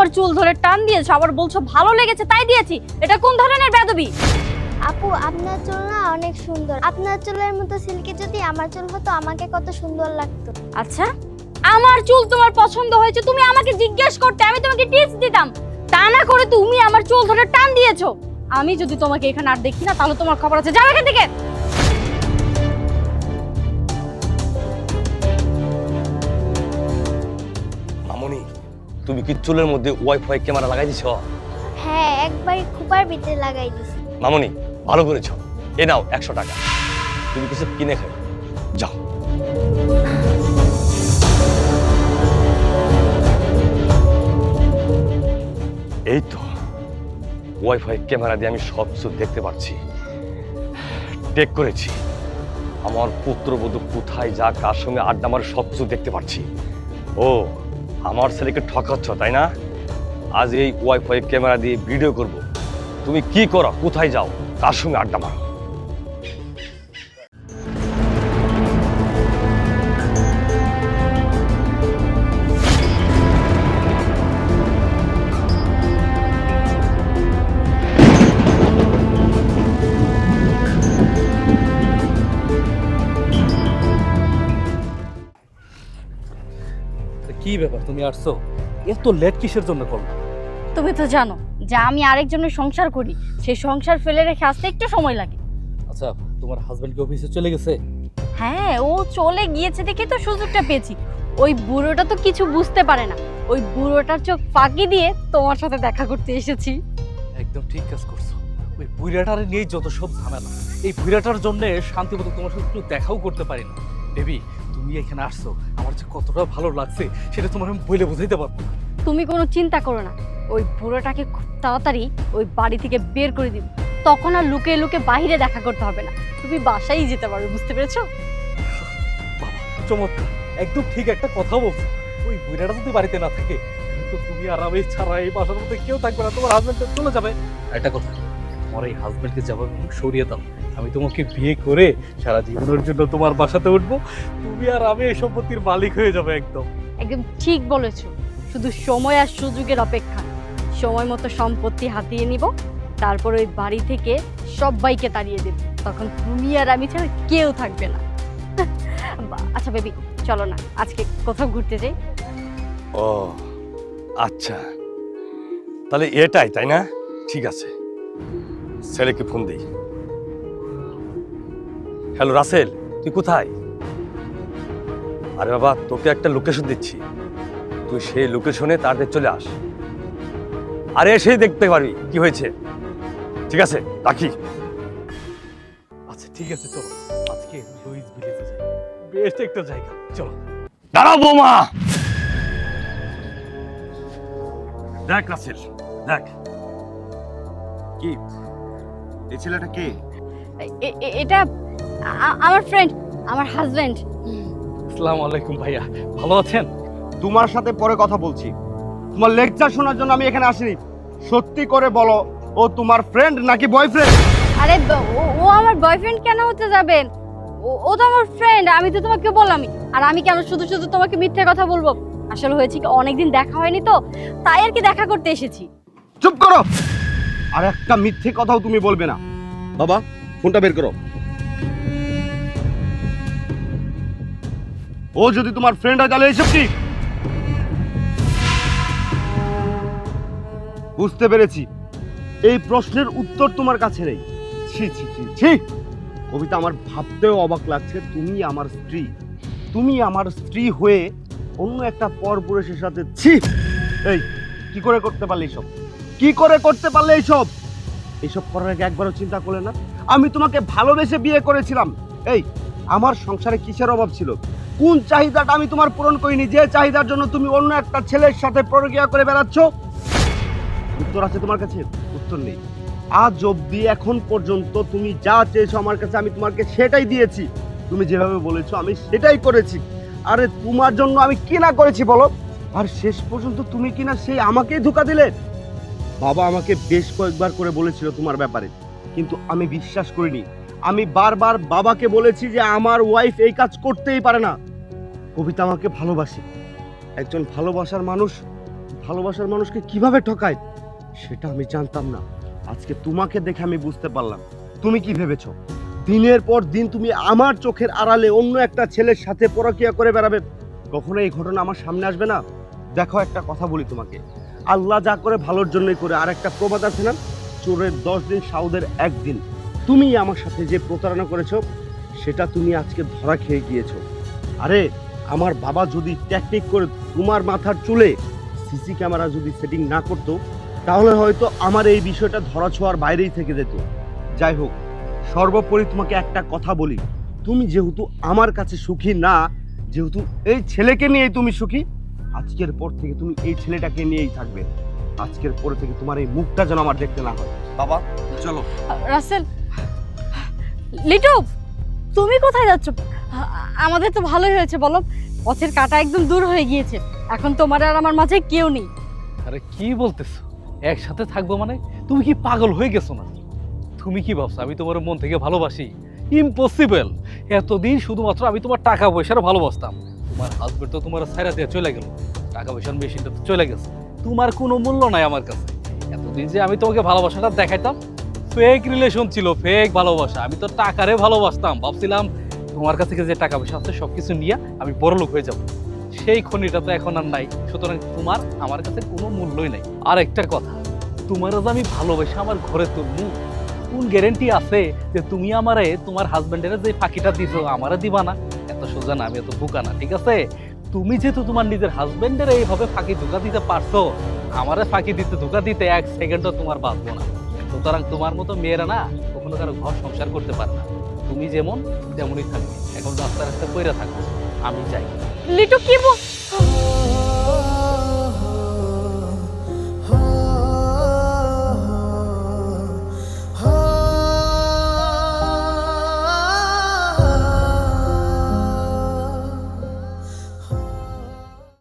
আমার চুল ধরে টান দিয়েছ আবার বলছো ভালো লেগেছে তাই দিয়েছি। এটা কোন ধরনের বেদবি? আপু আপনার চুল না অনেক সুন্দর। আপনার চুলের মতো সিল্কি যদি আমার চুল হতো আমাকে কত সুন্দর লাগতো। আচ্ছা আমার চুল তোমার পছন্দ হয়েছে তুমি আমাকে জিজ্ঞেস করতে আমি তোমাকে টিপস দিতাম। তা না করে তুমি আমার চুল ধরে টান দিয়েছ। আমি যদি তোমাকে এখানে আর দেখি না তাহলে তোমার খবর আছে। যাও এখান থেকে! তুমি কি চুলের মধ্যে ওয়াইফাই ক্যামেরা লাগাই দিছ? হ্যাঁ একবার খুবার ভিতরে লাগাই দিছি। মামনি ভালো করেছ। এ নাও একশো টাকা। তুমি কিছু কিনে খাও যাও। এই তো ওয়াইফাই ক্যামেরা দিয়ে আমি সব কিছু দেখতে পাচ্ছি টেক করেছি। আমার পুত্রবধূ কোথায় যা কার সঙ্গে আড্ডা মারে সব কিছু দেখতে পাচ্ছি ও আমার ছেলেকে ঠকাচ্ছ, তাই না? আজ এই ওয়াইফাই ক্যামেরা দিয়ে ভিডিও করব। তুমি কি করো? কোথায় যাও? তার সঙ্গে আড্ডা মারো। কি ব্যাপার তুমি আসছো? এত লেট কিসের জন্য করল? তুমি তো জানো যে আমি আরেকজনের সংসার করি সেই সংসার ফেলে রেখে আসতে একটু সময় লাগে। আচ্ছা তোমার হাজবেন্ড কি অফিসে চলে গেছে? হ্যাঁ ও চলে গিয়েছে দেখে তো সুযোগটা পেয়েছি। ওই বুড়োটা তো কিছু বুঝতে পারে না। ওই বুড়োটার চোখ ফাঁকি দিয়ে তোমার সাথে দেখা করতে এসেছি। একদম ঠিক কাজ করছ। ওই বুড়াটারে নিয়েই যত সব ঝামেলা এই বুড়াটার জন্য শান্তি মতো তোমার সাথে একটু দেখাও করতে পারি না। বেবি তুমি এখানে আসছো। আমার যে কতটা ভালো লাগছে সেটা তোমার আমি বলে বোঝাইতে পারব। না। তুমি কোনো চিন্তা করো না। ওই বুড়োটাকে খুব তাড়াতাড়ি ওই বাড়ি থেকে বের করে দিব। তখন আর লুকে লুকে বাইরে দেখা করতে হবে না। তুমি বাসায় যেতে পারবে বুঝতে পেরেছ? বাবা চমৎকার। একদম ঠিক একটা কথা বলছো। ওই বুড়াটা যদি বাড়িতে না থাকে তো তুমি আর আমি ছাড়া এই বাসার মধ্যে কেউ থাকবে না। তোমার হাজবেন্ড চলে যাবে। একটা কথা তোমার এই হাজবেন্ডকে যাবার সরিয়ে দাও আমি তোমাকে বিয়ে করে সারা জীবনের জন্য তোমার বাসাতে উঠবো। তুমি আর আমি এই সম্পত্তির মালিক হয়ে যাবে একদম। একদম ঠিক বলেছ। শুধু সময় আর সুযোগের অপেক্ষা। সময় মতো সম্পত্তি হাতিয়ে নিব তারপর ওই বাড়ি থেকে সবাইকে তাড়িয়ে দেব। তখন তুমি আর আমি ছাড়া কেউ থাকবে না। আচ্ছা বেবি চলো না আজকে কোথাও ঘুরতে যাই। ও আচ্ছা। তাহলে এটাই তাই না? ঠিক আছে। ছেলেকে ফোন দিই। হ্যালো রাসেল তুই কোথায়? আরে বাবা তোকে একটা লোকেশন দিচ্ছি। তুই সেই লোকেশনে তাড়াতাড়ি চলে আস। আরে এসেই দেখতে পারবি কি হয়েছে? ঠিক আছে রাখি। আচ্ছা ঠিক আছে চলো। আজকে লুইস ভিলেজে যাই। বেস্ট একটা জায়গা চলো। দাঁড়াও বৌমা! দেখ রাসেল দেখ। কি? এই ছেলেটা কে? এটা আমার ফ্রেন্ড আমার হাজবেন্ড আসসালামু আলাইকুম ভাইয়া ভালো আছেন? তোমার সাথে পরে কথা বলছি। তোমার লেকচার শোনার জন্য আমি এখানে আসিনি। সত্যি করে বলো ও তোমার ফ্রেন্ড নাকি বয়ফ্রেন্ড আরে ও- ও আমার বয়ফ্রেন্ড কেন হতে যাবেন? ও- ও তো আমার ফ্রেন্ড আমি তো তোমাকে বললামই। আর আমি কেন শুধু শুধু তোমাকে মিথ্যে কথা বলব? আসলে হয়েছে কি অনেকদিন দেখা হয়নি তো তাই আর কি দেখা করতে এসেছি। চুপ করো! আর একটা মিথ্যে কথাও তুমি বলবে না। বাবা, ফোনটা বের করো। ও যদি তোমার ফ্রেন্ড হয় তাহলে এইসব কি? বুঝতে পেরেছি। এই প্রশ্নের উত্তর তোমার কাছে নেই। ছি ছি ছি ছি। কবিতা, আমার ভাবতেও অবাক লাগছে। তুমি আমার স্ত্রী। তুমি আমার স্ত্রী হয়ে অন্য একটা পরপুরুষের সাথে ছি! এই, কি করে করতে পারলে এইসব? কি করে করতে পারলে এইসব? এইসব করার আগে একবারও চিন্তা করলে না? আমি তোমাকে ভালোবেসে বিয়ে করেছিলাম। এই, আমার সংসারে কিসের অভাব ছিল? কোন চাহিদাটা আমি তোমার পূরণ করিনি? যে চাহিদার জন্য তুমি অন্য একটা ছেলের সাথে প্রক্রিয়া করে বেড়াচ্ছ? উত্তর আছে তোমার কাছে? উত্তর নেই। আজ অবধি এখন পর্যন্ত তুমি যা চেয়েছো আমার কাছে, আমি তোমাকে সেটাই দিয়েছি। তুমি যেভাবে বলেছ, আমি সেটাই করেছি। আরে, তোমার জন্য আমি কি না করেছি বলো? আর শেষ পর্যন্ত তুমি কিনা সেই আমাকেই ধোকা দিলে? বাবা আমাকে বেশ কয়েকবার করে বলেছিল তোমার ব্যাপারে, কিন্তু আমি বিশ্বাস করিনি। আমি বারবার বাবাকে বলেছি যে আমার ওয়াইফ এই কাজ করতেই পারে না। কবিতা আমাকে ভালোবাসে। একজন ভালোবাসার মানুষ, ভালোবাসার মানুষকে কীভাবে ঠকায়, সেটা আমি জানতাম না। আজকে তোমাকে দেখে আমি বুঝতে পারলাম। তুমি কি ভেবেছ? দিনের পর দিন তুমি আমার চোখের আড়ালে অন্য একটা ছেলের সাথে পরকিয়া করে বেড়াবে। কখনো এই ঘটনা আমার সামনে আসবে না? দেখো একটা কথা বলি তোমাকে। আল্লাহ যা করে ভালোর জন্যই করে। আর একটা প্রবাদ আছে না, চোরের দশ দিন, সাউদের একদিন। তুমি আমার সাথে যে প্রতারণা করেছ, সেটা তুমি আজকে ধরা খেয়ে গিয়েছো। আরে, আমার বাবা যদি টেকনিক করে তোমার মাথার চুলে সিসি ক্যামেরা যদি সেটিং না করতো, তাহলে হয়তো আমার এই বিষয়টা ধরা ছোঁয়ার বাইরেই থেকে যেত। যাই হোক, সর্বোপরি তোমাকে একটা কথা বলি। তুমি যেহেতু আমার কাছে সুখী না, যেহেতু এই ছেলেকে নিয়েই তুমি সুখী আজকের পর থেকে তুমি এই ছেলেটাকে নিয়েই থাকবে। আজকের পর থেকে তোমার এই মুখটা যেন আমার দেখতে না হয়। বাবা চলো। রাসেল লিটু তুমি কোথায় যাচ্ছ? আমাদের তো ভালোই হয়েছে বলো। পথের কাটা একদম দূর হয়ে গিয়েছে। এখন তোমার আর আমার মাঝে কেউ নেই। আরে কি বলতেছো? একসাথে থাকব মানে? তুমি কি পাগল হয়ে গেছো না তুমি কি ভাবছ আমি তোমার মন থেকে ভালোবাসি? ইম্পসিবল এতদিন শুধুমাত্র আমি তোমার টাকা পয়সার ভালোবাসতাম। তোমার হাজবেন্ড তো তোমার সাইরা দিয়ে চলে গেল। টাকা পয়সার মেশিনটা তো চলে গেছে। তোমার কোনো মূল্য নাই আমার কাছে। এতদিন যে আমি তোমাকে ভালোবাসাটা দেখাইতাম ফেক রিলেশন ছিল ফেক ভালোবাসা। আমি তো টাকারে ভালোবাসতাম। ভাবছিলাম, তোমার কাছ থেকে যে টাকা পয়সা আছে সব কিছু নিয়ে আমি বড়লোক হয়ে যাব। সেই খনিটা তো এখন আর নাই। সুতরাং তোমার আমার কাছে কোনো মূল্যই নাই। আর একটা কথা, তোমার যে আমি ভালোবেসে আমার ঘরে তুলবো, কোন গ্যারেন্টি আছে যে তুমি আমারে, তোমার হাজবেন্ডের যে ফাঁকিটা দিছো, আমারে দিবা না? সোজা না আমি এত বোকা না, ঠিক আছে? তুমি যেহেতু তোমার নিজের হাজবেন্ডের এইভাবে ফাঁকি ধোকা দিতে পারছ, আমারে ফাঁকি দিতে ধোকা দিতে এক সেকেন্ডও তোমার বাঁচবো না। সুতরাং তোমার মতো মেয়েরা না কখনো কারও ঘর সংসার করতে পারে না। তুমি যেমন, তেমনই থাকবে। এখন রাস্তা রাস্তা কইরা থাকবে আমি চাই লিটু, কি বল